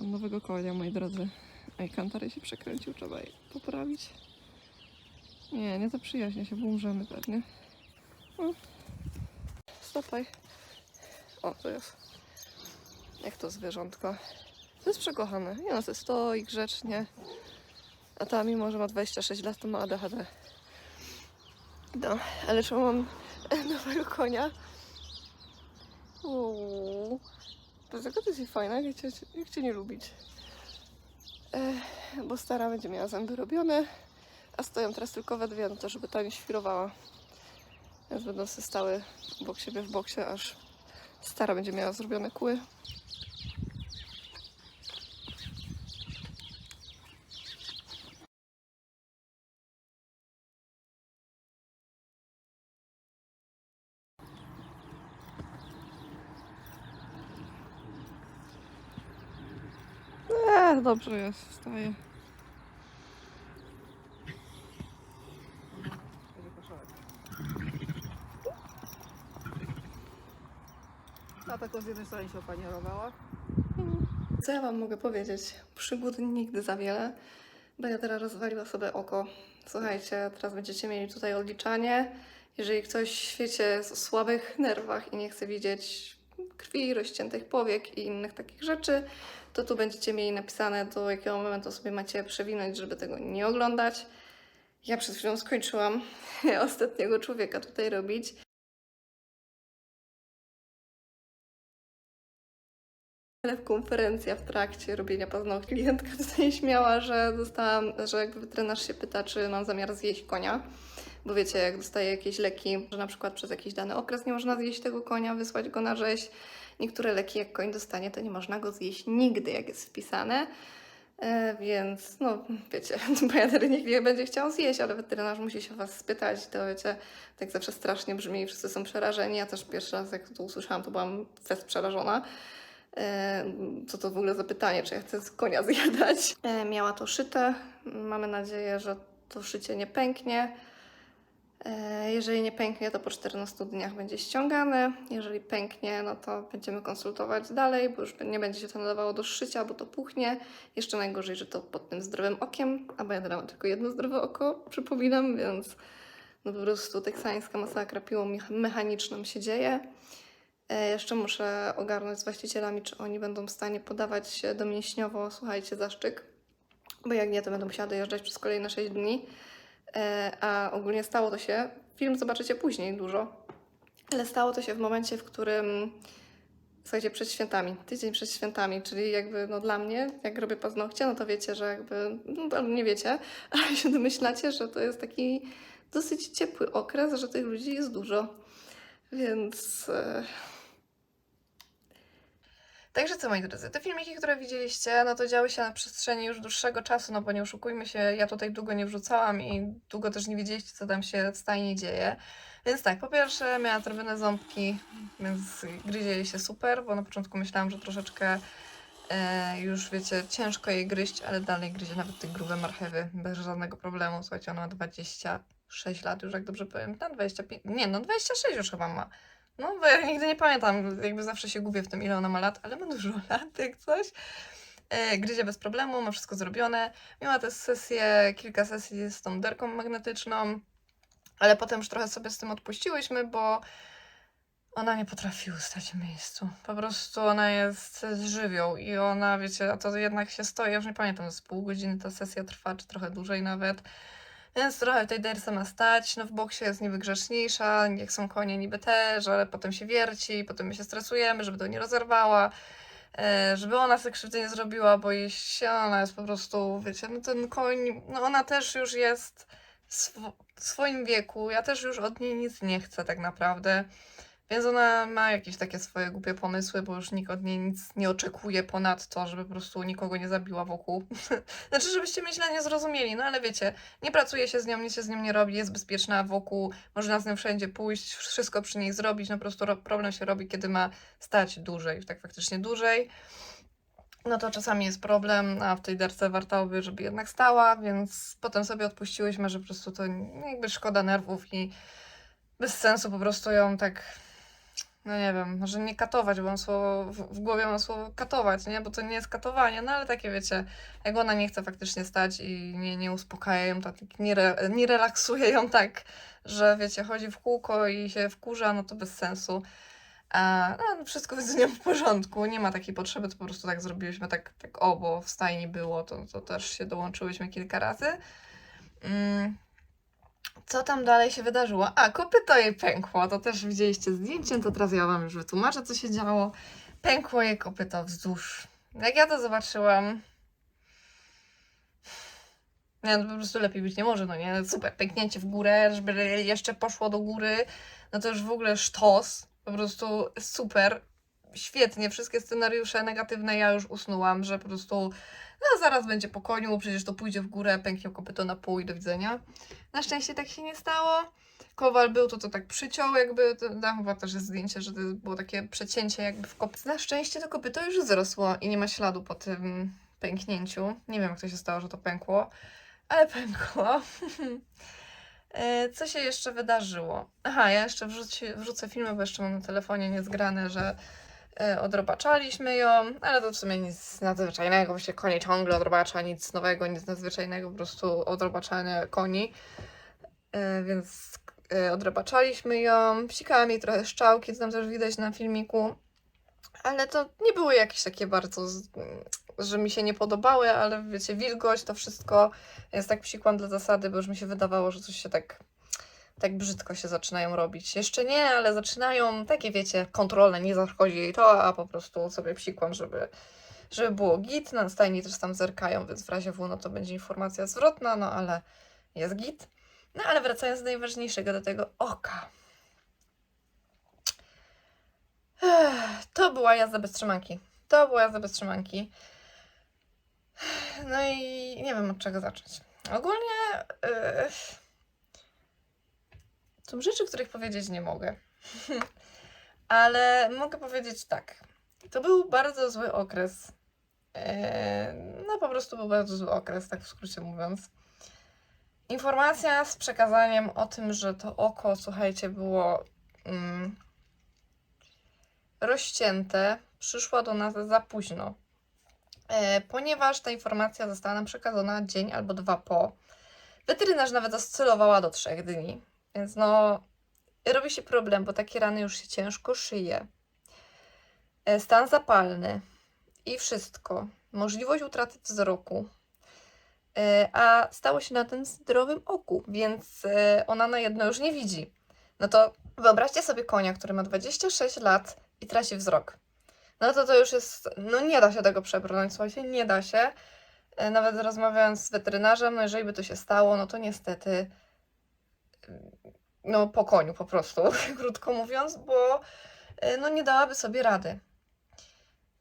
Mam nowego konia, moi drodzy. Ej, kantary się przekręcił, trzeba je poprawić. Nie, nie zaprzyjaźnia się, bo umrzemy pewnie. Stopaj. O, to jest. Jak to zwierzątko. To jest przekochane. I ona se stoi grzecznie. A ta, mimo że ma 26 lat, to ma ADHD. No, ale czemu mam nowego konia? Uuu. Dlaczego to jest jej fajne? Jak cię, jak cię nie lubić? Bo stara będzie miała zęby robione, a stoją teraz tylko we dwie, no to żeby ta nie świrowała. Więc będą sobie stały obok siebie w boksie, aż stara będzie miała zrobione kły. Eee, dobrze jest, wstaje. A tak z jednej strony się opanierowała. Co ja wam mogę powiedzieć? Przygód nigdy za wiele, bo ja teraz rozwaliła sobie oko. Słuchajcie, teraz będziecie mieli tutaj odliczanie. Jeżeli ktoś w świecie jest o słabych nerwach i nie chce widzieć krwi, rozciętych powiek i innych takich rzeczy, to tu będziecie mieli napisane, do jakiego momentu sobie macie przewinąć, żeby tego nie oglądać. Ja przed chwilą skończyłam ostatniego człowieka tutaj robić. Ale w konferencja w trakcie robienia paznokci klientka tutaj śmiała, że dostałam, że jakby weterynarz się pyta, czy mam zamiar zjeść konia. Bo wiecie, jak dostaje jakieś leki, że na przykład przez jakiś dany okres nie można zjeść tego konia, wysłać go na rzeź. Niektóre leki, jak koń dostanie, to nie można go zjeść nigdy, jak jest wpisane. E, więc, no, wiecie, bojater nikt nie będzie chciał zjeść, ale weterynarz musi się Was spytać. To wiecie, tak zawsze strasznie brzmi, wszyscy są przerażeni. Ja też pierwszy raz, jak to usłyszałam, to byłam fest przerażona. E, Co to w ogóle za pytanie, czy ja chcę z konia zjadać? E, Miała to szyte. Mamy nadzieję, że to szycie nie pęknie. E, Jeżeli nie pęknie, to po 14 dniach będzie ściągane. Jeżeli pęknie, no to będziemy konsultować dalej, bo już nie będzie się to nadawało do szycia, bo to puchnie. Jeszcze najgorzej, że to pod tym zdrowym okiem, a ja mam tylko jedno zdrowe oko, przypominam, więc no po prostu teksańska masakra piłą mech- mechaniczną się dzieje. E, Jeszcze muszę ogarnąć z właścicielami, czy oni będą w stanie podawać domięśniowo, słuchajcie, zaszczyk, bo jak nie, to będę musiała dojeżdżać przez kolejne 6 dni. E, A ogólnie stało to się, film zobaczycie później dużo, ale stało to się w momencie, w którym, słuchajcie, przed świętami, tydzień przed świętami, czyli jakby no dla mnie, jak robię paznokcie, no to wiecie, że jakby, no nie wiecie, ale się domyślacie, że to jest taki dosyć ciepły okres, że tych ludzi jest dużo. Więc e, Także co moi drodzy, te filmiki, które widzieliście, no to działy się na przestrzeni już dłuższego czasu, no bo nie oszukujmy się, ja tutaj długo nie wrzucałam i długo też nie wiedzieliście, co tam się w stajni dzieje. Więc tak, po pierwsze miała zrobione ząbki, więc gryzie się super, bo na początku myślałam, że troszeczkę e, już wiecie, ciężko jej gryźć, ale dalej gryzie nawet te grube marchewy bez żadnego problemu. Słuchajcie, ona ma 26 lat już, jak dobrze pamiętam, 25, nie no 26 już chyba ma. No, bo ja nigdy nie pamiętam, jakby zawsze się gubię w tym, ile ona ma lat, ale ma dużo lat, jak coś. E, gryzie bez problemu, ma wszystko zrobione. Miała też sesję, kilka sesji z tą derką magnetyczną, ale potem już trochę sobie z tym odpuściłyśmy, bo ona nie potrafi ustać w miejscu. Po prostu ona jest żywioł i ona, wiecie, a to jednak się stoi, ja już nie pamiętam, z pół godziny ta sesja trwa, czy trochę dłużej nawet. Więc trochę tej derce ma stać, no w boksie jest niby grzeczniejsza, jak są konie niby też, ale potem się wierci, potem my się stresujemy, żeby to nie rozerwała, e, żeby ona sobie krzywdy nie zrobiła, bo jej się, ona jest po prostu, wiecie, no ten koń, no ona też już jest w swoim wieku, ja też już od niej nic nie chcę tak naprawdę. Więc ona ma jakieś takie swoje głupie pomysły, bo już nikt od niej nic nie oczekuje ponad to, żeby po prostu nikogo nie zabiła wokół. znaczy, żebyście mnie źle nie zrozumieli, no ale wiecie, nie pracuje się z nią, nic się z nią nie robi, jest bezpieczna wokół, można z nią wszędzie pójść, wszystko przy niej zrobić, no po prostu ro- problem się robi, kiedy ma stać dłużej, tak faktycznie dłużej. No to czasami jest problem, a w tej derce warto by, żeby jednak stała, więc potem sobie odpuściłyśmy, że po prostu to jakby szkoda nerwów i bez sensu po prostu ją tak no nie wiem, może nie katować, bo mam słowo, w, głowie mam słowo katować, nie? Bo to nie jest katowanie, no ale takie wiecie, jak ona nie chce faktycznie stać i nie, nie uspokaja ją, tak, nie, re, nie relaksuje ją tak, że wiecie, chodzi w kółko i się wkurza, no to bez sensu. A no, wszystko jest z nią w porządku, nie ma takiej potrzeby, to po prostu tak zrobiliśmy, tak, tak o, bo w stajni było, to, to też się dołączyłyśmy kilka razy. Mm. Co tam dalej się wydarzyło? A, kopyto jej pękło, to też widzieliście zdjęcie, to teraz ja wam już wytłumaczę, co się działo. Pękło jej kopyto wzdłuż. Jak ja to zobaczyłam... Nie, no po prostu lepiej być nie może, no nie? Super, pęknięcie w górę, żeby jeszcze poszło do góry, no to już w ogóle sztos, po prostu super, świetnie, wszystkie scenariusze negatywne ja już usnułam, że po prostu no zaraz będzie po koniu, przecież to pójdzie w górę, pęknie kopyto na pół i do widzenia. Na szczęście tak się nie stało. Kowal był, to to tak przyciął jakby, tam chyba też jest zdjęcie, że to było takie przecięcie jakby w kopycie. Na szczęście to kopyto już zrosło i nie ma śladu po tym pęknięciu. Nie wiem jak to się stało, że to pękło, ale pękło. E, Co się jeszcze wydarzyło? Aha, ja jeszcze wrzuci, wrzucę filmy, bo jeszcze mam na telefonie niezgrane, że odrobaczaliśmy ją, ale to w sumie nic nadzwyczajnego, się konie ciągle odrobacza, nic nowego, nic nadzwyczajnego, po prostu odrobaczanie koni. E, Więc e, odrobaczaliśmy ją, psikałam jej trochę szczałki, co tam też widać na filmiku, ale to nie były jakieś takie bardzo, że mi się nie podobały, ale wiecie, wilgoć, to wszystko jest tak psikłam dla zasady, bo już mi się wydawało, że coś się tak tak brzydko się zaczynają robić. Jeszcze nie, ale zaczynają takie, wiecie, kontrolne, nie zachodzi jej to, a po prostu sobie psikłam, żeby, żeby było git. Na stajni też tam zerkają, więc w razie W, no to będzie informacja zwrotna, no ale jest git. No ale wracając do najważniejszego, do tego oka. To była jazda bez trzymanki. To była jazda bez trzymanki. No i nie wiem od czego zacząć. Ogólnie yy, są rzeczy, których powiedzieć nie mogę. Ale mogę powiedzieć tak. To był bardzo zły okres. Yy, No po prostu był bardzo zły okres, tak w skrócie mówiąc. Informacja z przekazaniem o tym, że to oko, słuchajcie, było mm, rozcięte, przyszła do nas za późno. E, ponieważ ta informacja została nam przekazana dzień albo dwa po. Weterynarz nawet oscylowała do trzech dni, więc no robi się problem, bo takie rany już się ciężko szyje. E, Stan zapalny i wszystko. Możliwość utraty wzroku. E, A stało się na tym zdrowym oku, więc e, ona na jedno już nie widzi. No to wyobraźcie sobie konia, który ma 26 lat i traci wzrok. No to to już jest, no nie da się tego przebrnąć, słuchajcie, nie da się. Nawet rozmawiając z weterynarzem, no jeżeli by to się stało, no to niestety no po koniu po prostu, krótko mówiąc, bo e, no nie dałaby sobie rady.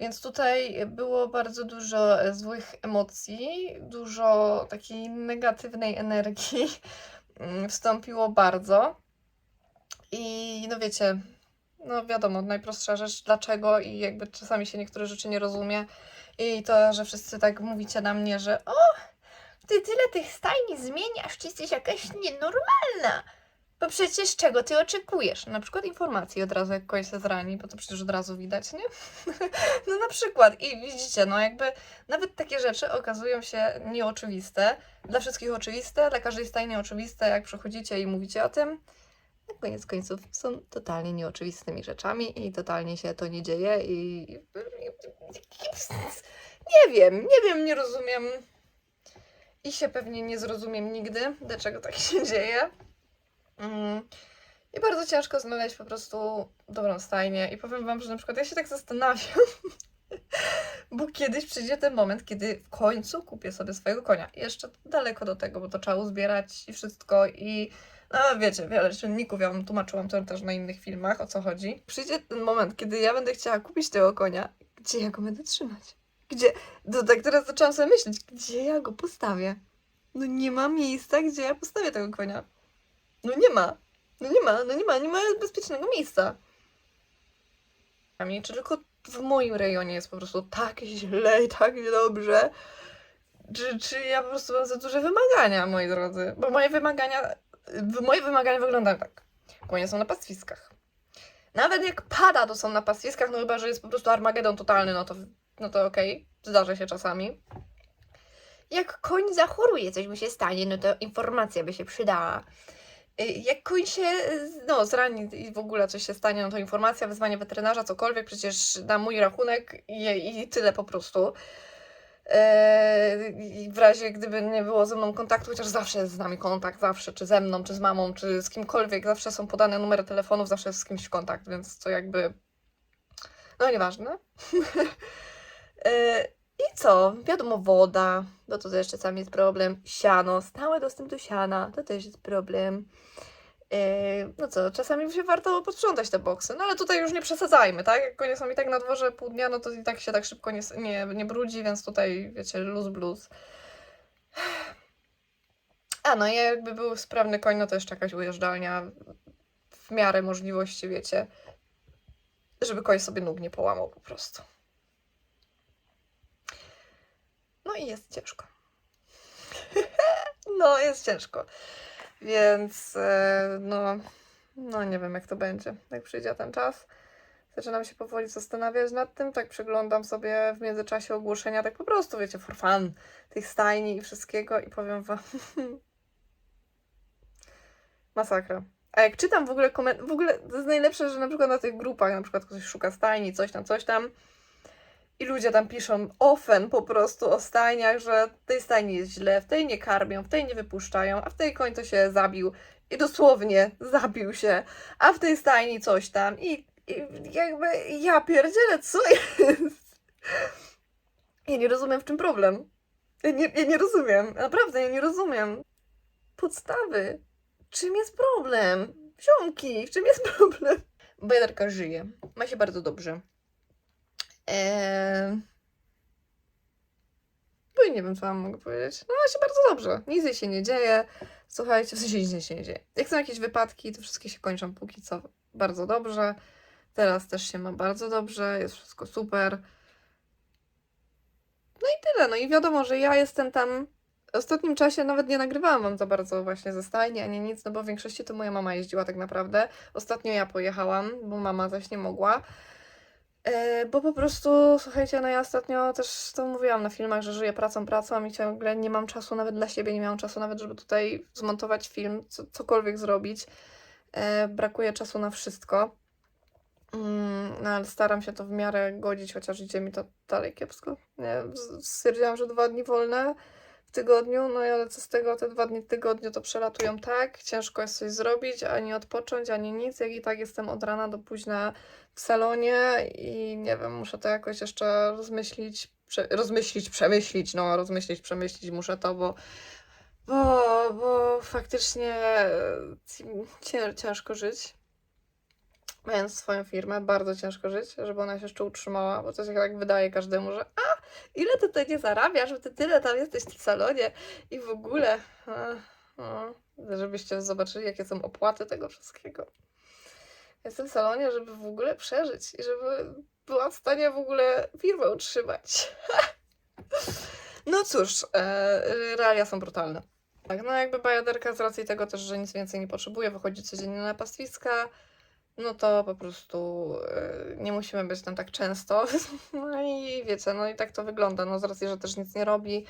Więc tutaj było bardzo dużo e, złych emocji, dużo takiej negatywnej energii mm, wstąpiło bardzo. I no wiecie, no wiadomo, najprostsza rzecz, dlaczego i jakby czasami się niektóre rzeczy nie rozumie. I to, że wszyscy tak mówicie na mnie, że o, ty tyle tych stajni zmieniasz, ty jesteś jakaś nienormalna. Bo przecież czego ty oczekujesz? Na przykład informacji od razu, jak kogoś się zrani, bo to przecież od razu widać, nie? no na przykład. I widzicie, no jakby nawet takie rzeczy okazują się nieoczywiste. Dla wszystkich oczywiste, dla każdej stajni oczywiste, jak przychodzicie i mówicie o tym. Na koniec końców są totalnie nieoczywistymi rzeczami i totalnie się to nie dzieje i... Nie wiem, nie wiem, nie rozumiem. I się pewnie nie zrozumiem nigdy, dlaczego tak się dzieje. Mm. I bardzo ciężko znaleźć po prostu dobrą stajnię. I powiem Wam, że na przykład ja się tak zastanawiam, bo kiedyś przyjdzie ten moment, kiedy w końcu kupię sobie swojego konia. I jeszcze daleko do tego, bo to trzeba uzbierać i wszystko i no wiecie, wiele czynników, ja Wam tłumaczyłam to też na innych filmach, o co chodzi. Przyjdzie ten moment, kiedy ja będę chciała kupić tego konia, gdzie ja go będę trzymać? Gdzie? To tak teraz zaczęłam sobie myśleć, gdzie ja go postawię? No nie ma miejsca, gdzie ja postawię tego konia. No nie ma. No nie ma, no nie ma, nie ma bezpiecznego miejsca. Czy tylko w moim rejonie jest po prostu tak źle i tak niedobrze? Czy, czy ja po prostu mam za duże wymagania, moi drodzy? Bo moje wymagania, moje wymagania wyglądają tak. Konie są na pastwiskach. Nawet jak pada, to są na pastwiskach, no chyba, że jest po prostu Armagedon totalny, no to, no to okej, zdarza się czasami. Jak koń zachoruje, coś mu się stanie, no to informacja by się przydała. Y, Jak koń się y, no, zrani i w ogóle coś się stanie, no to informacja, wezwanie weterynarza, cokolwiek, przecież na mój rachunek i, i tyle po prostu. I w razie gdyby nie było ze mną kontaktu, chociaż zawsze jest z nami kontakt, zawsze, czy ze mną, czy z mamą, czy z kimkolwiek, zawsze są podane numery telefonów, zawsze jest z kimś kontakt, więc to jakby. No nieważne. I co? Wiadomo, woda, no to też czasami jest problem. Siano, stały dostęp do siana, to też jest problem. Eee, no co, czasami się warto posprzątać te boksy, no ale tutaj już nie przesadzajmy, tak? Jak konie są i tak na dworze pół dnia, no to i tak się tak szybko nie, nie, nie brudzi, więc tutaj, wiecie, luz blues. A no i jakby był sprawny koń, no to jeszcze jakaś ujeżdżalnia w miarę możliwości, wiecie, żeby koń sobie nóg nie połamał po prostu. No i jest ciężko. no, jest ciężko. Więc e, no, no nie wiem jak to będzie, jak przyjdzie ten czas. Zaczynam się powoli zastanawiać nad tym, tak przeglądam sobie w międzyczasie ogłoszenia, tak po prostu, wiecie, for fun, tych stajni i wszystkiego i powiem wam, masakra. A jak czytam w ogóle koment, w ogóle to jest najlepsze, że na przykład na tych grupach, na przykład ktoś szuka stajni, coś tam, coś tam, i ludzie tam piszą ofen po prostu o stajniach, że w tej stajni jest źle, w tej nie karmią, w tej nie wypuszczają, a w tej koń to się zabił. I dosłownie zabił się, a w tej stajni coś tam. I, i jakby ja pierdzielę, co jest? Ja nie rozumiem, w czym problem. Ja nie, ja nie rozumiem, naprawdę, ja nie rozumiem. Podstawy. Czym jest problem? Ziomki, w czym jest problem? Bajaderka żyje. Ma się bardzo dobrze. Eee... Bo i nie wiem, co wam mogę powiedzieć. No, się bardzo dobrze. Nic się nie dzieje. Słuchajcie, w sensie nic się nie dzieje. Jak są jakieś wypadki, to wszystkie się kończą póki co bardzo dobrze. Teraz też się ma bardzo dobrze, jest wszystko super. No i tyle. No i wiadomo, że ja jestem tam. W ostatnim czasie nawet nie nagrywałam wam za bardzo właśnie ze stajni, ani nic, no bo w większości to moja mama jeździła tak naprawdę. Ostatnio ja pojechałam, bo mama zaś nie mogła. E, Bo po prostu, słuchajcie, no ja ostatnio też to mówiłam na filmach, że żyję pracą, pracą i ciągle nie mam czasu nawet dla siebie, nie miałam czasu nawet, żeby tutaj zmontować film, co, cokolwiek zrobić. E, brakuje czasu na wszystko. Mm, no ale staram się to w miarę godzić, chociaż idzie mi to dalej kiepsko. Nie, stwierdziłam, że dwa dni wolne tygodniu, no i ale co z tego, te dwa dni w tygodniu to przelatują tak, ciężko jest coś zrobić, ani odpocząć, ani nic, jak i tak jestem od rana do późna w salonie i nie wiem, muszę to jakoś jeszcze rozmyślić, prze, rozmyślić, przemyślić, no rozmyślić, przemyślić muszę to, bo bo, bo faktycznie e, cię- ciężko żyć. Mając swoją firmę, bardzo ciężko żyć, żeby ona się jeszcze utrzymała, bo to się tak wydaje każdemu, że a, ile ty tutaj nie zarabiasz, że ty tyle tam jesteś w salonie i w ogóle, no, żebyście zobaczyli, jakie są opłaty tego wszystkiego. Jestem w salonie, żeby w ogóle przeżyć i żeby była w stanie w ogóle firmę utrzymać. No cóż, e, realia są brutalne. Tak, no jakby bajaderka z racji tego też, że nic więcej nie potrzebuje, wychodzi codziennie na pastwiska, no to po prostu e, nie musimy być tam tak często. No i wiecie, no i tak to wygląda, no z racji, że też nic nie robi,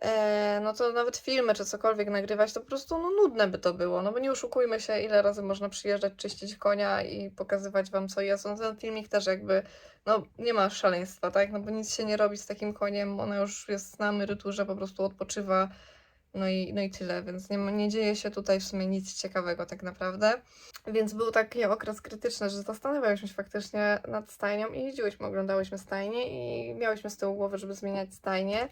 e, no to nawet filmy czy cokolwiek nagrywać, to po prostu no, nudne by to było, no bo nie oszukujmy się, ile razy można przyjeżdżać, czyścić konia i pokazywać wam co jest. No ten filmik też jakby, no nie ma szaleństwa, tak, no bo nic się nie robi z takim koniem, ona już jest na emeryturze, po prostu odpoczywa, no i, no i tyle, więc nie, nie dzieje się tutaj w sumie nic ciekawego tak naprawdę. Więc był taki okres krytyczny, że zastanawiałyśmy się faktycznie nad stajnią i jeździłyśmy, oglądałyśmy stajnie i miałyśmy z tyłu głowy, żeby zmieniać stajnie.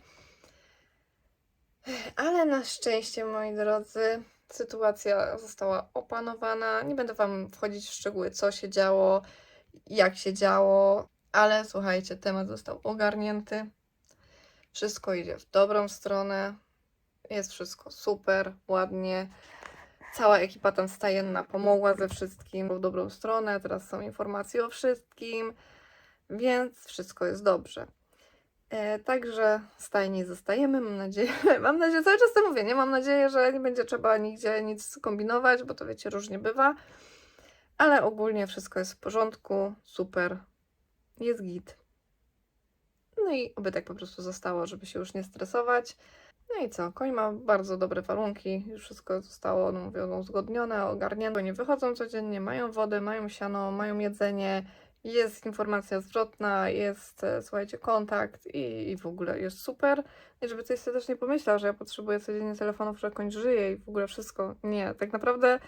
Ale na szczęście, moi drodzy, sytuacja została opanowana. Nie będę Wam wchodzić w szczegóły, co się działo, jak się działo, ale słuchajcie, temat został ogarnięty. Wszystko idzie w dobrą stronę. Jest wszystko super, ładnie. Cała ekipa tam stajenna pomogła ze wszystkim w dobrą stronę. Teraz są informacje o wszystkim, więc wszystko jest dobrze. E, także stajni zostajemy, mam nadzieję, mam nadzieję, cały czas to mówię, nie mam nadzieję, że nie będzie trzeba nigdzie nic kombinować, bo to wiecie, różnie bywa. Ale ogólnie wszystko jest w porządku, super, jest git. No i oby tak po prostu zostało, żeby się już nie stresować. No i co? Koń ma bardzo dobre warunki, już wszystko zostało, no mówię, no, uzgodnione, ogarnięte. Nie wychodzą codziennie, mają wodę, mają siano, mają jedzenie, jest informacja zwrotna, jest, e, słuchajcie, kontakt i, i w ogóle jest super. I żeby ktoś sobie też nie pomyślał, że ja potrzebuję codziennie telefonów, że koń żyje i w ogóle wszystko. Nie, tak naprawdę e,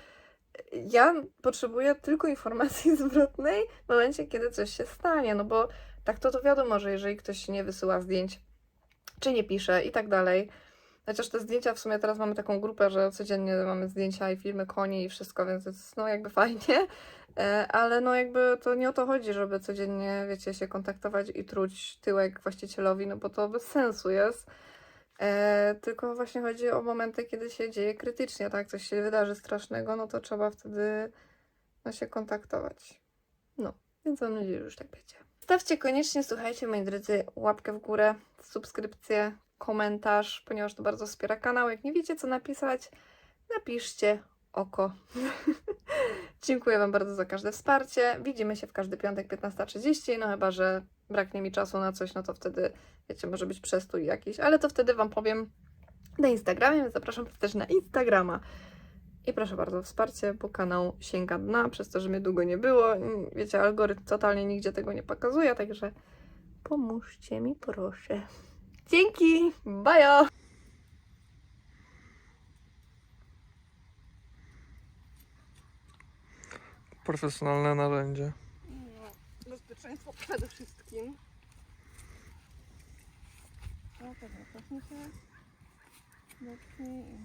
ja potrzebuję tylko informacji zwrotnej w momencie, kiedy coś się stanie, no bo tak to to wiadomo, że jeżeli ktoś nie wysyła zdjęć, czy nie pisze i tak dalej, Chociaż te zdjęcia w sumie teraz mamy taką grupę, że codziennie mamy zdjęcia i filmy koni i wszystko, więc jest no jakby fajnie, E, ale no jakby to nie o to chodzi, żeby codziennie, wiecie, się kontaktować i truć tyłek właścicielowi, no bo to bez sensu jest. E, tylko właśnie chodzi o momenty, kiedy się dzieje krytycznie, tak? Coś się wydarzy strasznego, no to trzeba wtedy no, się kontaktować. No, więc mam nadzieję, że już tak będzie. Stawcie koniecznie, słuchajcie, moi drodzy, łapkę w górę, subskrypcję, komentarz, ponieważ to bardzo wspiera kanał. Jak nie wiecie, co napisać, napiszcie oko. Dziękuję Wam bardzo za każde wsparcie. Widzimy się w każdy piątek 15.30, no chyba, że braknie mi czasu na coś, no to wtedy, wiecie, może być przestój jakiś, ale to wtedy Wam powiem na Instagramie, więc zapraszam też na Instagrama. I proszę bardzo o wsparcie, bo kanał sięga dna, przez to, że mnie długo nie było. Wiecie, algorytm totalnie nigdzie tego nie pokazuje, także pomóżcie mi, proszę. Dzięki! Bajo! Profesjonalne narzędzie. No, bezpieczeństwo przede wszystkim. No to zapraszam się. Dotknij i